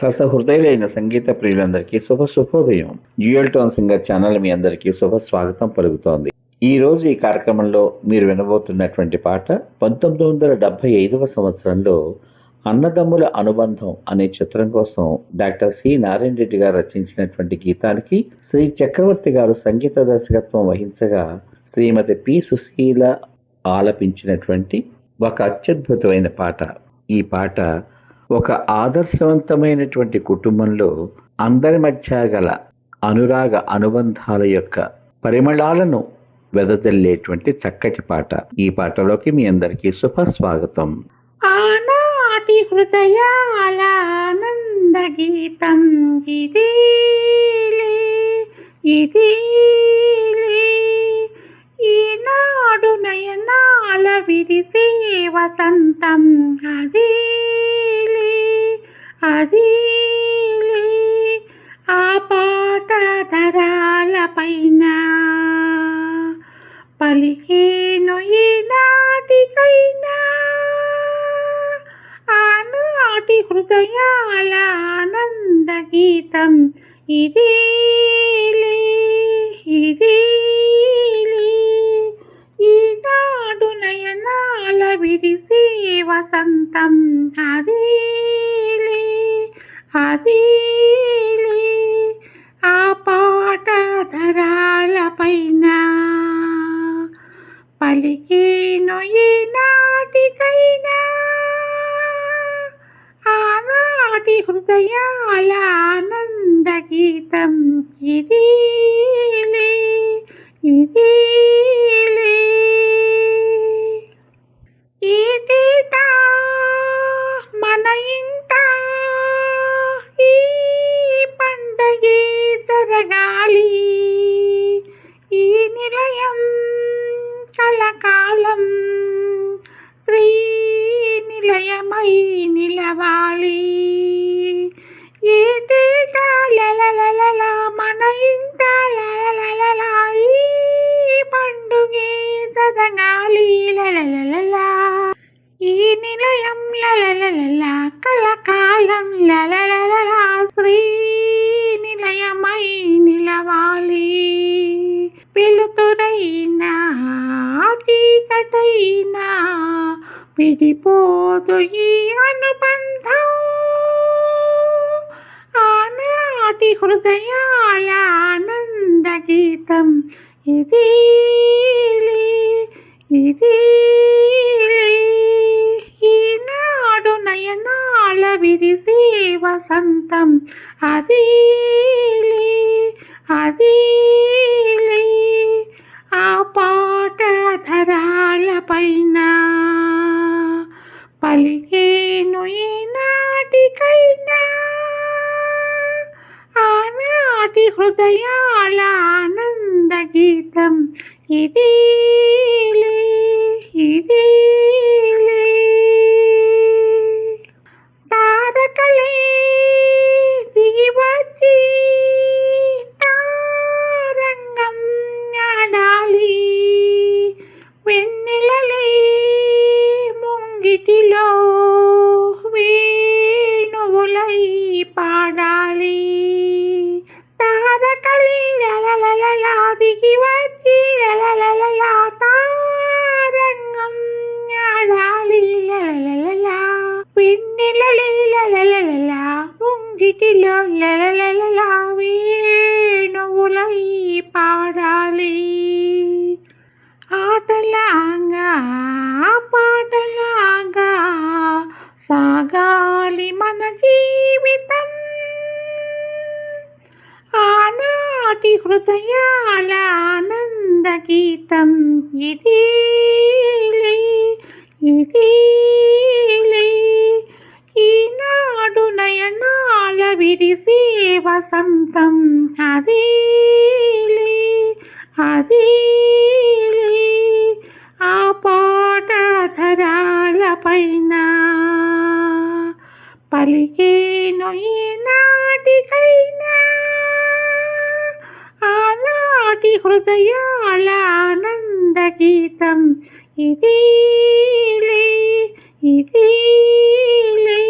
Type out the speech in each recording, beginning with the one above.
రసహృదయులైన సంగీత ప్రియులందరికీ శుభ శుభోదయం. డ్యూయల్ టోన్ సింగర్ ఛానల్ మీ అందరికీ శుభ స్వాగతం పలుకుతోంది. ఈ రోజు ఈ కార్యక్రమంలో మీరు వినబోతున్నటువంటి పాట పంతొమ్మిది వందల డెబ్బై ఐదవ సంవత్సరంలో అన్నదమ్ముల అనుబంధం అనే చిత్రం కోసం డాక్టర్ సి నారాయణ రెడ్డి గారు రచించినటువంటి గీతానికి శ్రీ చక్రవర్తి గారు సంగీత దర్శకత్వం వహించగా శ్రీమతి పి సుశీల ఆలపించినటువంటి ఒక అత్యద్భుతమైన పాట. ఈ పాట ఒక ఆదర్శవంతమైనటువంటి కుటుంబంలో అందరి మధ్య గల అనురాగ అనుబంధాల యొక్క పరిమళాలను వెదజల్లేటువంటి చక్కటి పాట. ఈ పాటలోకి మీ అందరికీ శుభస్వాగతం. ఆనాటి హృదయాల ఆనంద గీతం ఇదిలే ఇదిలే ఈనాడు నయనాల విరిసే వసంతం అదిలే అది ఆ పాట ధరాల పైన పలికేను ఈనాటికైనా ఆనాటి హృదయాల ఆనంద గీతం ఇది ఇది ఈనాడు నయనాల విరిసి వసంతం అది అదిలే ఆ పాట ధరాల పైన పలికేను ఈనాటికైనా ఆనాటి హృదయాల ఆనంద గీతం ఇదిలే ఇదిలే. మన ఈ పండుగే జరగాలి ఈ నిలయం లలలలల కలకాలం లలలలల శ్రీ నిలయమై నిలవాలి వెలుతురైనా చీకటైనా విడిపోదు ఈ ఆనాటి హృదయాల ఆనంద గీతం. ఇదిలే ఇదిలే ఈనాడు నయనాల విరిసే వసంతం అదిలే అదిలే ఆ పాట ధరాల పైన పలి హృదయాల ఆనంద గీతం ఇదిలే ఇదిలే తారకలే దిగి వచ్చి తారంగం ఆడాలి వెన్నెలలే ముంగిటిలో వేణువులై లలలలలా దిగి వచ్చి లలలలలా తారంగం ఆడాలి. లలలలలా వెన్నెలలే లలలలలా ముంగిటిలో లలలలలా వేణువులై పాడాలి. ఆటలాగా పాటలాగా సాగాలి హృదయాల ఆనంద ఇది ఇదిలే ఈనాడు నయనాల విరిసే వసంతం అది అది ఆ పాట ధరాల పైన పలికేను ఈనాటికైనా ఆనాటి హృదయాల ఆనంద గీతం. ఇదిలే ఇదిలే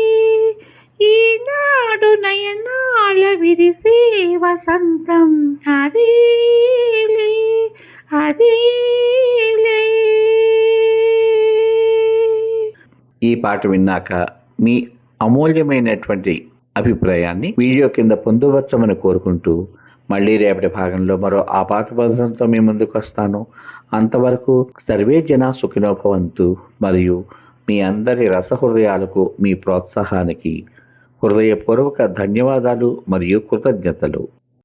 ఈనాడు నయనాల విరిసే వసంతం. అదేలే అదేలే ఈ పాట విన్నాక మీ అమూల్యమైనటువంటి అభిప్రాయాన్ని వీడియో కింద పొందవచ్చమని కోరుకుంటూ మళ్ళీ రేపటి భాగంలో మరో ఆపాత బంధంతో మీ ముందుకు వస్తాను. అంతవరకు సర్వే జన సుఖినోభవంతు మరియు మీ అందరి రసహృదయాలకు మీ ప్రోత్సాహానికి హృదయపూర్వక ధన్యవాదాలు మరియు కృతజ్ఞతలు.